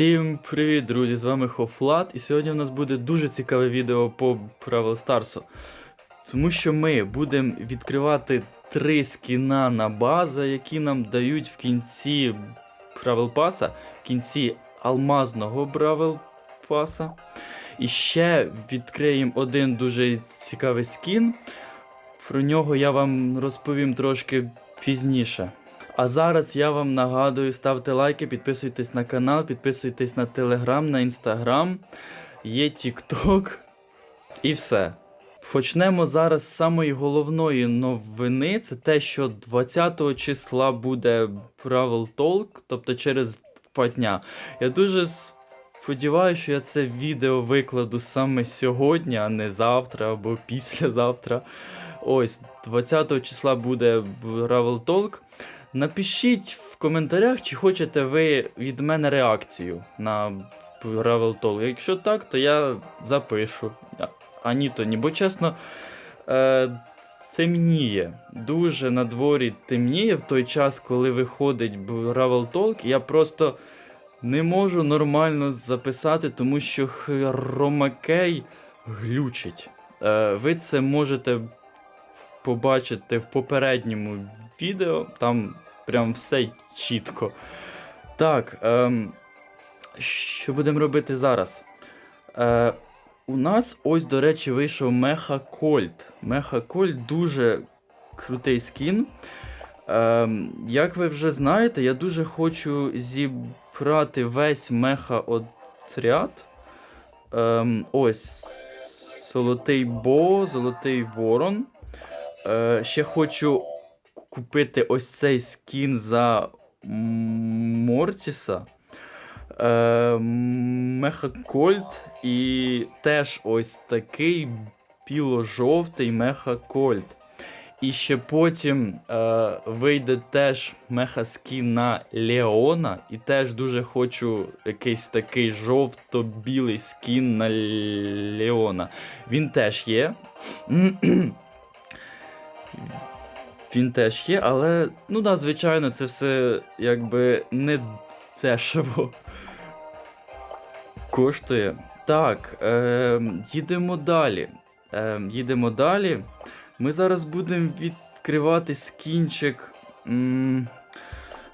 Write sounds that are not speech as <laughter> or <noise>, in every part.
Всім привіт, друзі! З вами Хофлат, і сьогодні у нас буде дуже цікаве відео по Бравл Старсу. Тому що ми будемо відкривати три скіна на база, які нам дають в кінці Бравл Паса, в кінці алмазного Бравл Паса. І ще відкриємо один дуже цікавий скін. Про нього я вам розповім трошки пізніше. А зараз я вам нагадую, ставте лайки, підписуйтесь на канал, підписуйтесь на телеграм, на інстаграм, є Тікток і все. Почнемо зараз з самої головної новини. Це те, що 20 числа буде Бравл Talk, тобто через два дня. Я дуже сподіваюся, що я це відео викладу саме сьогодні, а не завтра або післязавтра. Ось, 20 числа буде Бравл Talk. Напишіть в коментарях, чи хочете ви від мене реакцію на Бравл Talk. Якщо так, то я запишу. А- ні, то ні. Бо чесно, е, темніє. Дуже на дворі темніє в той час, коли виходить Бравл Talk. Я просто не можу нормально записати, тому що хромакей глючить. Е, ви це можете побачити в попередньому відео. Там прям все чітко. Так, ем, що будемо робити зараз? Е, у нас ось, до речі, вийшов Меха Кольт. Меха Кольт дуже крутий скін. Ем, як ви вже знаєте, я дуже хочу зібрати весь меха отряд. Ем, ось. Золотий Бо, Золотий Ворон. Е, ще хочу купити ось цей скін за Мортіса. Е, Мехакольт і теж ось такий біло-жовтий мехакольт. І ще потім е, вийде теж меха-скін на Леона. І теж дуже хочу якийсь такий жовто-білий скін на Леона. Він теж є. <clears throat> Він теж є, але, ну да, звичайно, це все якби не дешево коштує. Так, е, їдемо далі. Е, їдемо далі. Ми зараз будемо відкривати скінчик. М,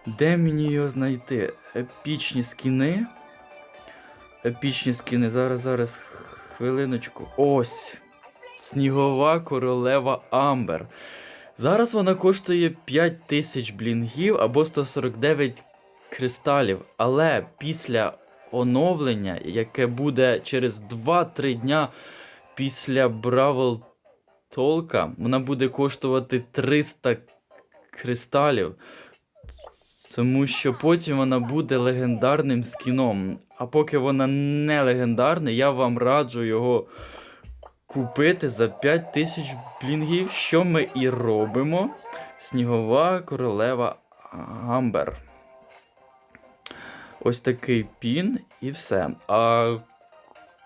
де мені його знайти? Епічні скіни. Епічні скіни. Зараз, зараз, хвилиночку. Ось. Снігова королева Амбер. Зараз вона коштує 5000 блінгів або 149 кристалів. Але після оновлення, яке буде через 2-3 дня після Бравл Толка, вона буде коштувати 300 кристалів. Тому що потім вона буде легендарним скіном. А поки вона не легендарна, я вам раджу його купити за 5000 блінгів, що ми і робимо. Снігова королева Амбер. Ось такий пін і все. А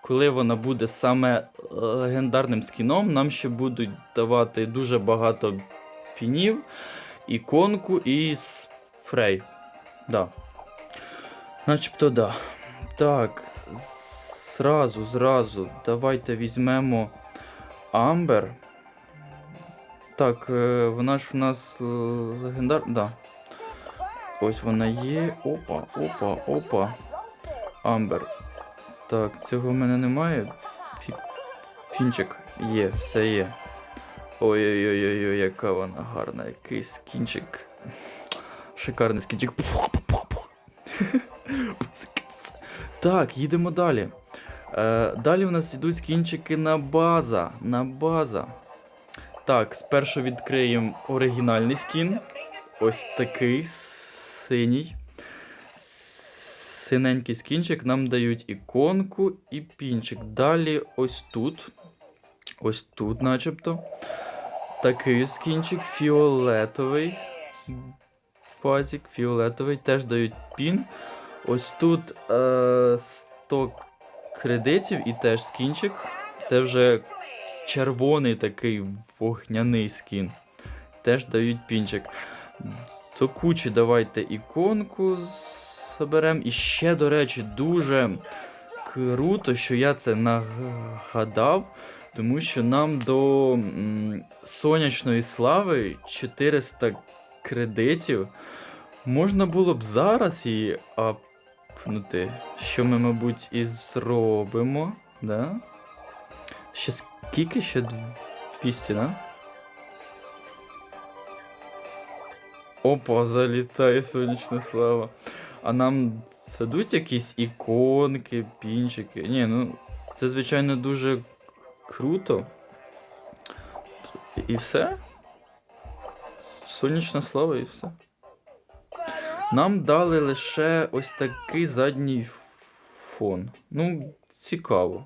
коли вона буде саме легендарним скіном, нам ще будуть давати дуже багато пінів, іконку і спрей. Да. Начебто да. Так, зразу, зразу, давайте візьмемо Амбер. Так, е, вона ж в нас легендар. Да. Ось вона є. Опа, опа, опа. Амбер. Так, цього в мене немає. Фі... Фінчик є, все є. Ой-ой-ой, яка вона гарна, який скінчик. Шикарний скінчик. <laughs> Так, їдемо далі. Е, далі у нас йдуть скінчики на база. На база. Так, спершу відкриємо оригінальний скін. Ось такий синій. Синенький скінчик нам дають іконку і пінчик. Далі ось тут. Ось тут, начебто. Такий скінчик фіолетовий. Пазик фіолетовий. Теж дають пін. Ось тут е, 100 кредитів і теж скінчик. Це вже червоний такий вогняний скін. Теж дають пінчик. До кучі давайте іконку заберемо. І ще, до речі, дуже круто, що я це нагадав, тому що нам до сонячної слави 400 кредитів. Можна було б зараз її апнути, що ми, мабуть, і зробимо, да? Ще скільки? Ще 200, да? Опа, залітає сонячна слава. А нам дадуть якісь іконки, пінчики. Ні, ну це, звичайно, дуже круто. І все. Сонячна слава і все. Нам дали лише ось такий задній фон. Ну, цікаво.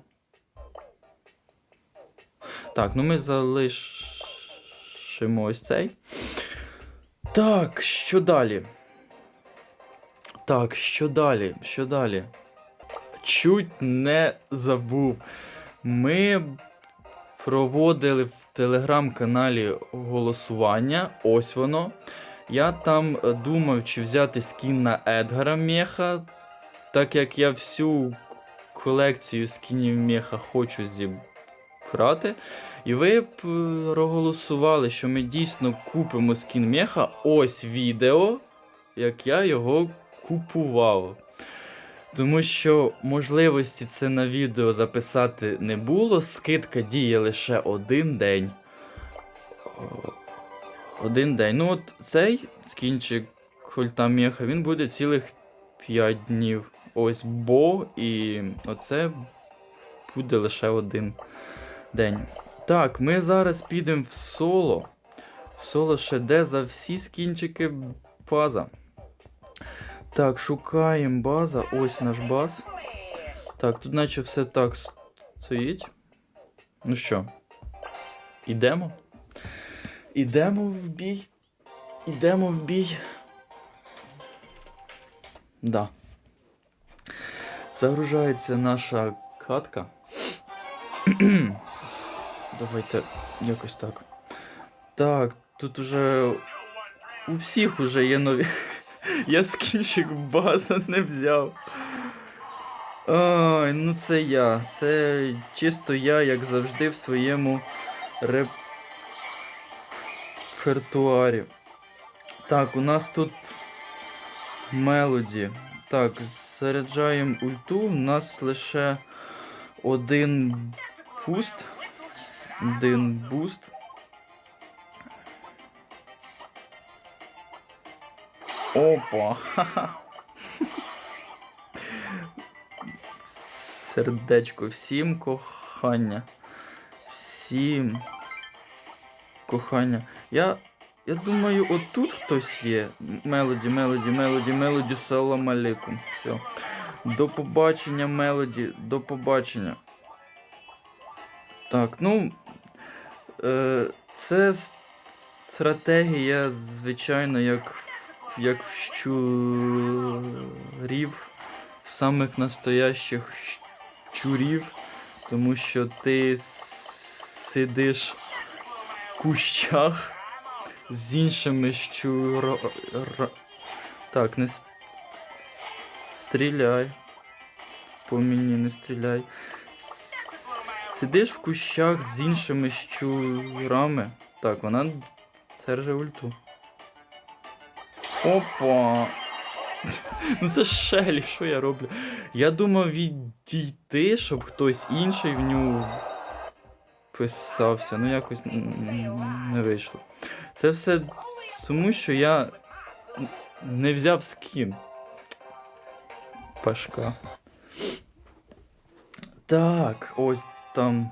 Так, ну ми залишимо ось цей. Так, що далі? Так, що далі? Що далі? Чуть не забув. Ми проводили в телеграм-каналі голосування. Ось воно. Я там е, думав, чи взяти скін на Едгара Меха, так як я всю колекцію скінів Меха хочу зібрати. І ви е, проголосували, що ми дійсно купимо скін Меха. Ось відео, як я його купував. Тому що можливості це на відео записати не було. Скидка діє лише один день. Один день. Ну от цей скінчик Хольтамеха, він буде цілих 5 днів. Ось бо і оце буде лише один день. Так, ми зараз підемо в соло. В соло ще де за всі скінчики база. Так, шукаємо база. Ось наш баз. Так, тут наче все так стоїть. Ну що, ідемо? Ідемо в бій. Ідемо в бій. Да. Загружається наша катка. <clears throat> Давайте якось так. Так, тут уже у всіх уже є нові. <laughs> Я скінчик база не взяв. Ой, ну це я. Це чисто я, як завжди, в своєму репертуарі. Так, у нас тут мелоді. Так, заряджаємо ульту. У нас лише один буст. Один буст. Опа! Ха-ха. <laughs> Сердечко, всім кохання. Всім кохання. Я. Я думаю, отут хтось є. Мелоді, мелоді, мелоді, мелоді, салам алейкум. Все. До побачення, мелоді, до побачення. Так, ну. Е, це стратегія, звичайно, як, як в щурів, в самих настоящих щурів, тому що ти сидиш кущах з іншими щуро... Так, не стріляй. По мені не стріляй. Сидиш в кущах з іншими щурами. Так, вона держи ульту. Опа! <laughs> Ну це Шелі, що я роблю? Я думав відійти, щоб хтось інший в нього писався. Ну якось не вийшло. Це все тому, що я не взяв скін. Пашка. Так, ось там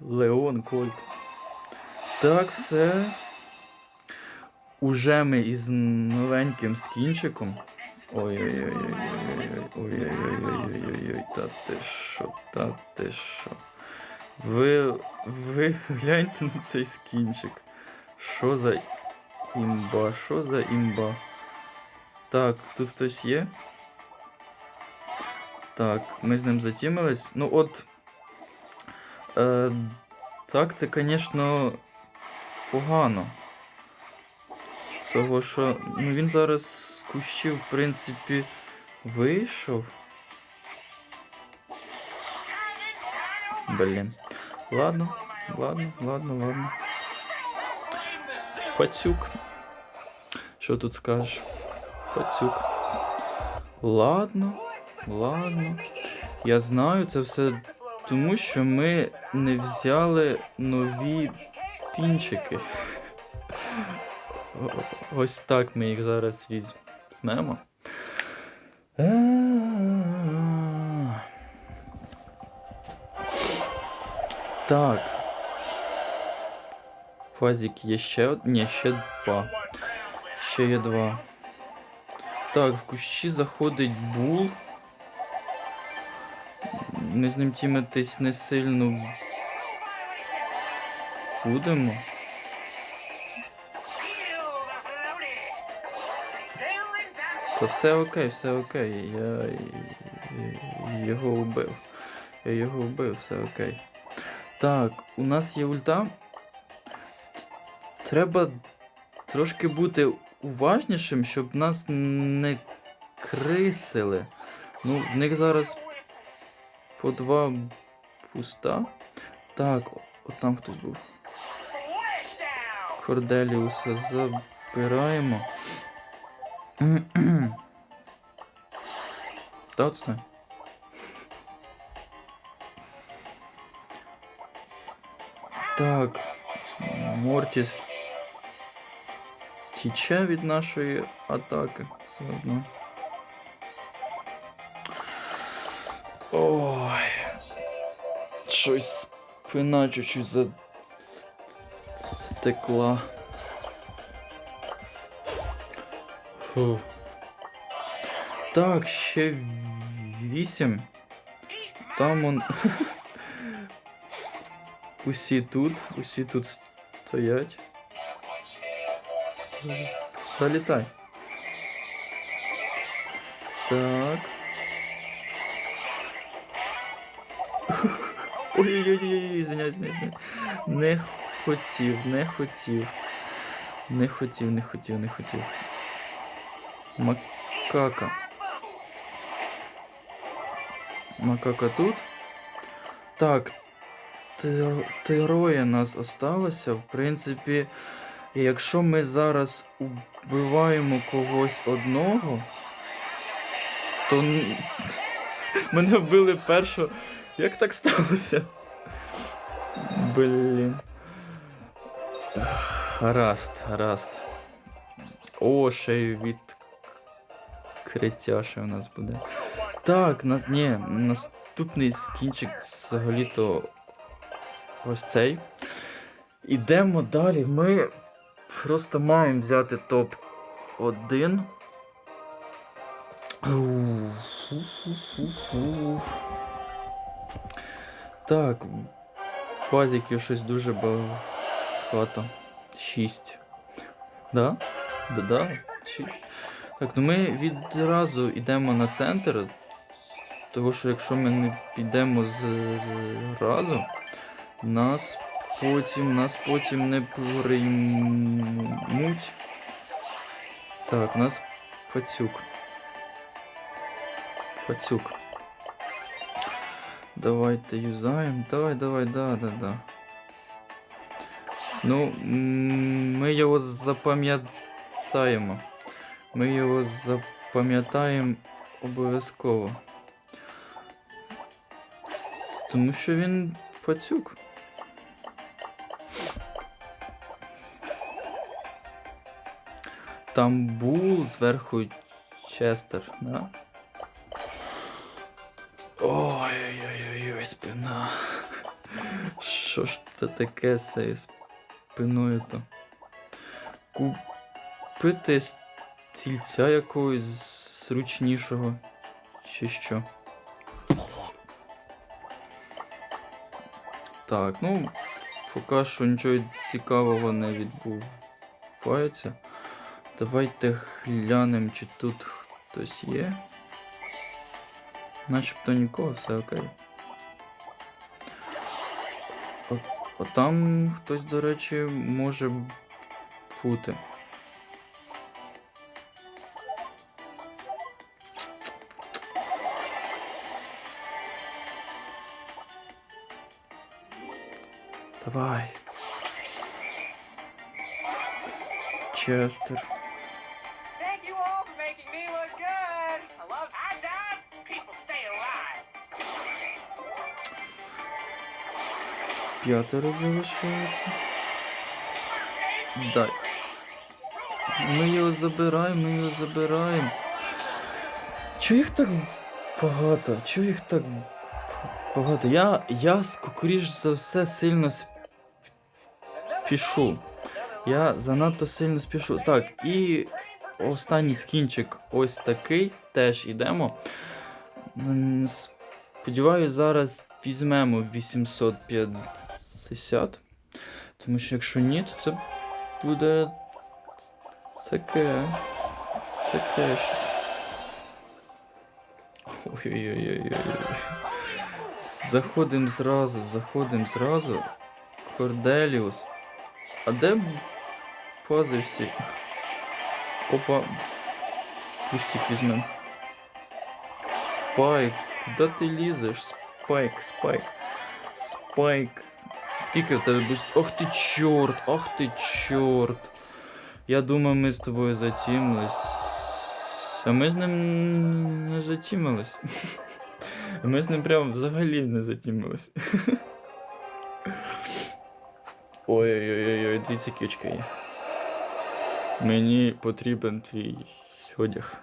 Леон Кольт. Так, все. Уже ми із новеньким скінчиком. Ой-ой-ой-ой-ой-ой-ой-ой-ой-ой-ой, та ти що, та ти що. Ви, ви гляньте на цей скінчик. Що за імба? Що за імба? Так, тут хтось є? Так, ми з ним затімились. Ну от. Е, так, це, звісно, погано. Того, що ну, він зараз з кущів, в принципі, Вийшов. Блін. Ладно, ладно, ладно, ладно. Пацюк. Що тут скажеш? Пацюк. Ладно, ладно. Я знаю це все тому, що ми не взяли нові пінчики. Ось так ми їх зараз візьмемо. Так. Фазик є ще од... Ні, ще два. Ще є два. Так, в кущі заходить бул. Ми з ним тімитись не сильно будемо. Та все окей, все окей. Я його вбив. Я його вбив, все окей. Так, у нас є ульта. Треба трошки бути уважнішим, щоб нас не крисили. Ну, в них зараз по два пуста. Так, от там хтось був. Корделіуса забираємо. <clears throat> Та от Так. Мортіс тіче від нашої атаки все одно. Ой. Щось спина чуть-чуть затекла. Фу. Так, ще вісім. Там он. <laughs> усі тут, усі тут стоять. Залітай. Так. <laughs> Ой-ой-ой, извиняюсь, извиняюсь. Не хотів, не хотів. Не хотів, не хотів, не хотів. Макака. Макака тут. Так. Троє нас осталося. В принципі, якщо ми зараз убиваємо когось одного, то <laughs> мене вбили першого. Як так сталося? Блін. Гаразд, гаразд. О, ще й відкриття ще у нас буде. Так, на... ні, наступний скінчик взагалі-то ось цей. Ідемо далі. Ми просто маємо взяти топ-1. Так, пазиків щось дуже багато. Шість. Да? Да-да, шість. Так, ну ми відразу йдемо на центр. Тому що якщо ми не підемо зразу, нас потім, нас потім не приймуть. Так, нас пацюк. Пацюк. Давайте юзаємо. Давай, давай, да, да, да. Ну, ми його запам'ятаємо. Ми його запам'ятаємо обов'язково. Тому що він пацюк. Там бул зверху Честер, да? Ой-ой-ой, спина. Що ж це таке з цією спиною то? Купити стільця якогось зручнішого, чи що? Так, ну, поки що нічого цікавого не відбувається. Давайте глянемо, чи тут хтось є. Начебто нікого, все окей. О, о там хтось, до речі, може бути. Давай. Честер. П'ятеро залишається. Дай. Ми його забираємо, ми його забираємо. Чого їх так багато? Чого їх так багато? Я, я скоріш за все сильно спішу. Я занадто сильно спішу. Так, і останній скінчик ось такий. Теж ідемо. Сподіваюсь, зараз візьмемо 850. Тому що якщо ні, то це буде таке. Таке щось. Ой-ой-ой-ой-ой. Заходимо зразу, заходимо зразу. Корделіус. А де пази всі? Опа. Пустик візьмем. Спайк. Куди ти лізеш? Спайк, спайк. Спайк. Скільки тебе буст? Ох ти чорт, ах ти чорт. Я думав, ми з тобою затімились. А ми з ним не затімились. <laughs> Ми з ним прям взагалі не затімились. <laughs> Ой-ой-ой, дивіться кічка є. Мені потрібен твій одяг. <laughs>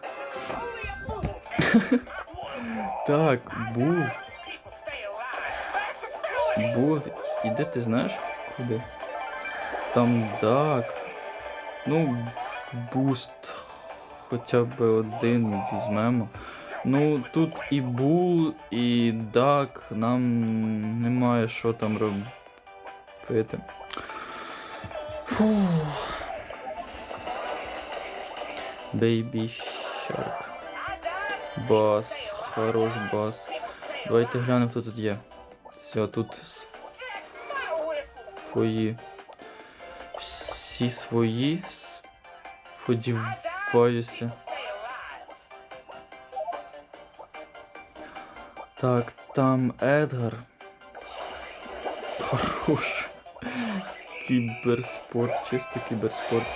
Так, був. Був. І де ти знаєш? Куди? Там дак. Ну, буст. Хоча б один візьмемо. Ну, тут і бул, і дак. Нам немає що там робити. Фу. Бейбі Shark. Бас. Хорош бас. Давайте глянемо, хто тут є. Все, тут свої. Всі свої. Сподіваюся. Так, там Едгар. Хорош. Кіберспорт, чисто кіберспорт.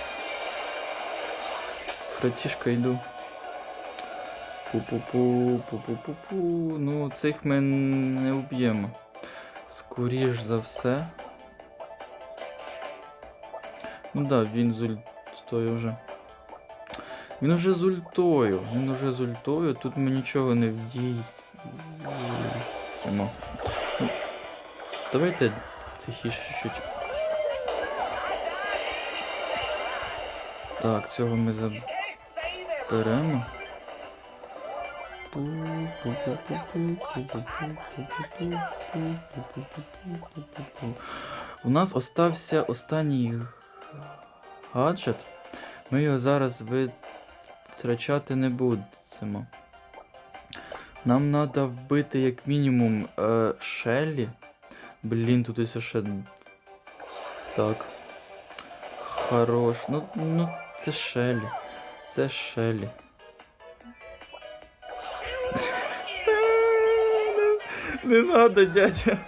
Фратішка йду. Пу-пу-пу, пу-пу-пу-пу. Ну, цих ми не вб'ємо. Скоріш за все. Ну да, він з ультою вже. Він уже з ультою. Він уже з ультою. Тут ми нічого не вдіємо. Ну, давайте тихіше чуть. Так, цього ми заберемо. У нас остався останній гаджет. Ми його зараз витрачати не будемо. Нам треба вбити як мінімум е, Шеллі. Блін, тут ось ще. Так. Хорош. Ну, ну, це Шеллі. Це Шеллі. <laughs> Не надо, дядя.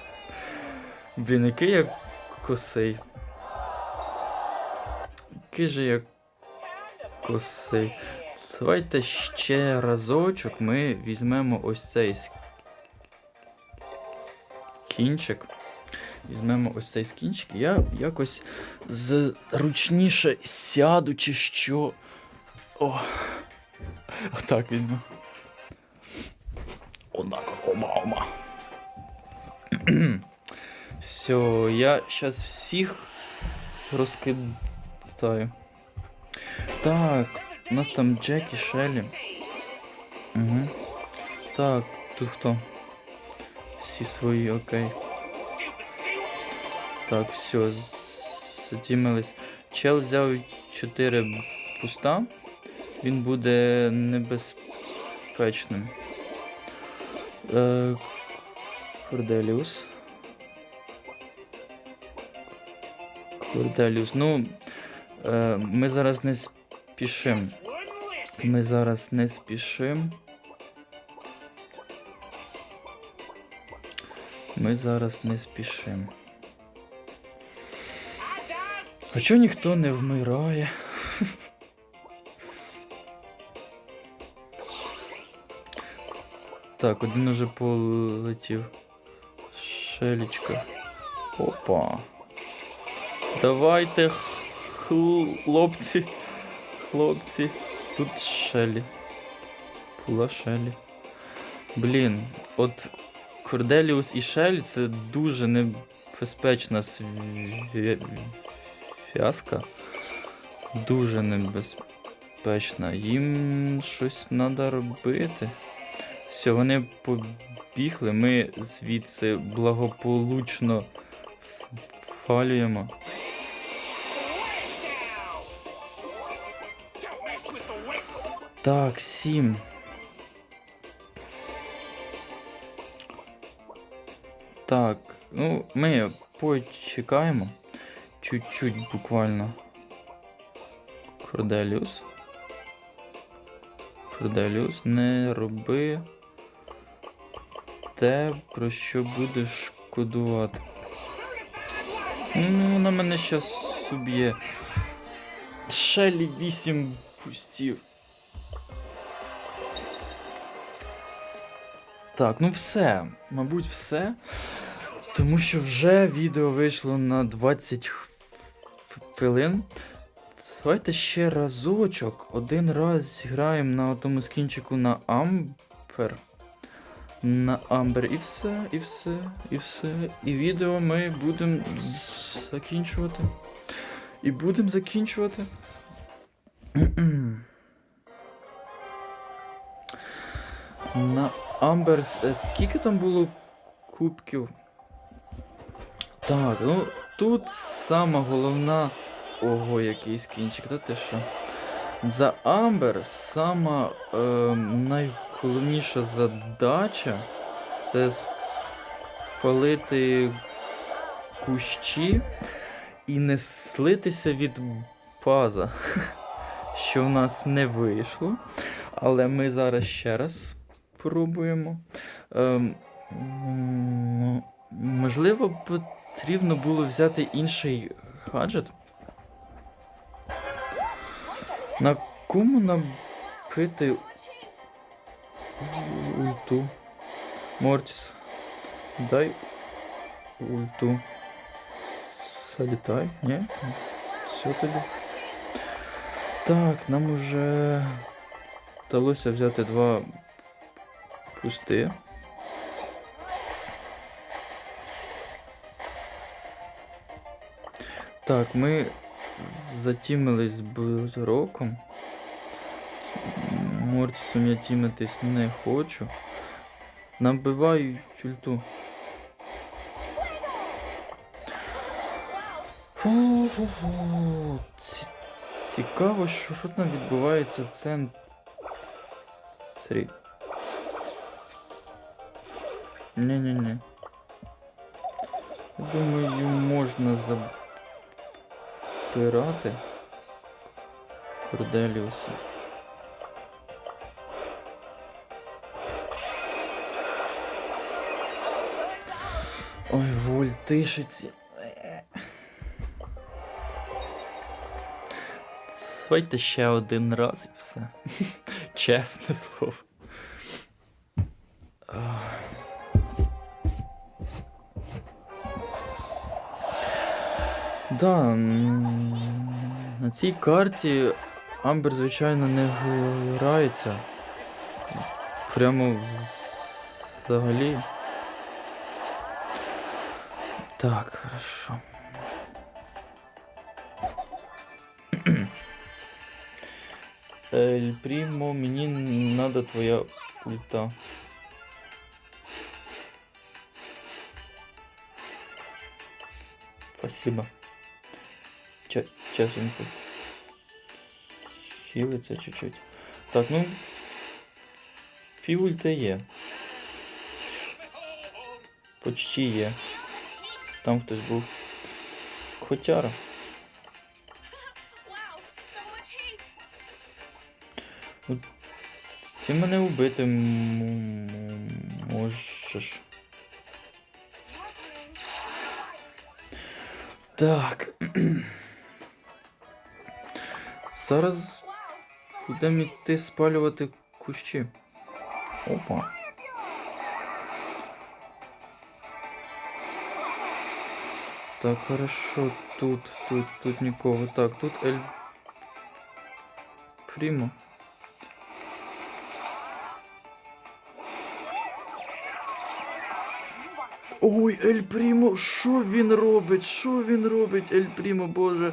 Блін, який я косий. Який же я косий. Давайте ще разочок ми візьмемо ось цей кінчик. Візьмемо ось цей скінчик. Я якось зручніше сяду чи що. О. Отак візьму. Отак, ома-ома. Все, я зараз всіх розкидаю. Так, у нас там Джек і Шеллі. Угу. Так, тут хто? Всі свої, окей. Так, все, затімились. Чел взяв 4 пуста. Він буде небезпечним. Е, Корделіус. Корделіус. Ну, е, ми зараз не listen. Ми зараз не спішим. Ми зараз не спішим. А чого ніхто не вмирає? <laughs> Так, один уже полетів. Шелічка. Опа. Давайте, хлопці. Хлопці. Тут Шелі. Була Шелі. Блін, от Корделіус і Шелі це дуже небезпечна зв'язка. Дуже небезпечна. Їм щось треба робити. Все, вони побігли, ми звідси благополучно свалюємо. Так, сім. Так, ну, ми почекаємо. Чуть-чуть буквально. Корделіус. Корделіус, не роби те, про що будеш шкодувати. Ну, вона мене щас уб'є. Шелі 8 пустів. Так, ну все. Мабуть, все. Тому що вже відео вийшло на 20 хвилин. Давайте ще разочок. Один раз зіграємо на тому скінчику на Амбер. На Амбер і все, і все, і все. І відео ми будемо закінчувати. І будемо закінчувати. <clears throat> На Амбер. с- Скільки там було кубків? Так, ну тут сама головна. Ого, який скінчик, та ти що? За Амбер сама е, найголовніша задача це спалити кущі і не слитися від база, <laughs> що в нас не вийшло. Але ми зараз ще раз спробуємо. Ем, можливо, потрібно було взяти інший гаджет. На кому набити ульту? Мортіс. Дай ульту. Залітай, ні? Все тобі. Так, нам уже вдалося взяти два пусти. Так, ми затімились з Броком. З Мортісом я тімитись не хочу. Набиваю ульту. Фу-фу-фу. Ці- Цікаво, що, що там відбувається в центрі. Ні-ні-ні. Я думаю, можна забирати Корделіуса. Ой, вольтишиці. Давайте ще один раз і все. <laughs> Чесне слово. Да, на цій карті Амбер, звичайно, не грається. Прямо взагалі. Так, хорошо. Ель Прімо, мені надо твоя ульта. Спасибо. Ча сейчас тут хилиться чуть-чуть. Так, ну. Пів є. Почти є. Там хтось був. Хотяра. Ти мене вбити можеш. Так. <clears throat> Зараз будемо йти спалювати кущі. Опа. Так, хорошо, тут, тут, тут нікого. Так, тут Ель. Прімо. Ой, Ель Прімо, що він робить? Що він робить, Ель Прімо, Боже?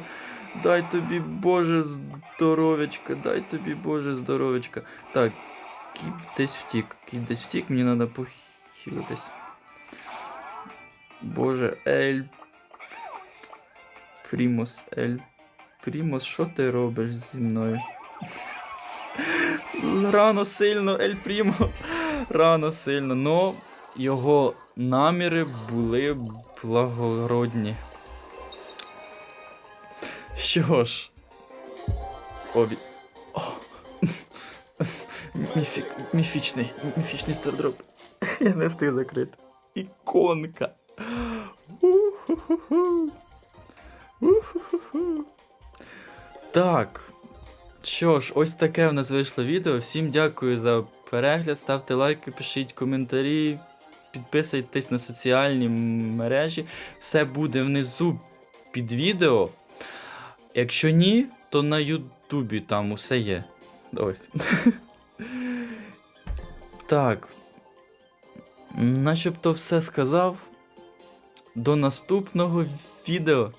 Дай тобі, Боже, здоровечка, дай тобі, Боже, здоровечка. Так, кіт десь втік. Кіт десь втік, мені треба похилитись. Боже, Ель. Прімос, Ель. Прімос, що ти робиш зі мною? Рано сильно, Ель Прімо. Рано сильно. Но його наміри були благородні. Що ж. Обі. О. <laughs> Міфік, міфічний, міфічний стардроп. Я не встиг закрити. Іконка. У-ху-ху-ху. У-ху-ху-ху. Так. Що ж, ось таке в нас вийшло відео. Всім дякую за перегляд. Ставте лайки, пишіть коментарі, підписуйтесь на соціальні мережі. Все буде внизу під відео. Якщо ні, то на Ютубі там усе є. Ось. <laughs> Так. Начебто все сказав. До наступного відео.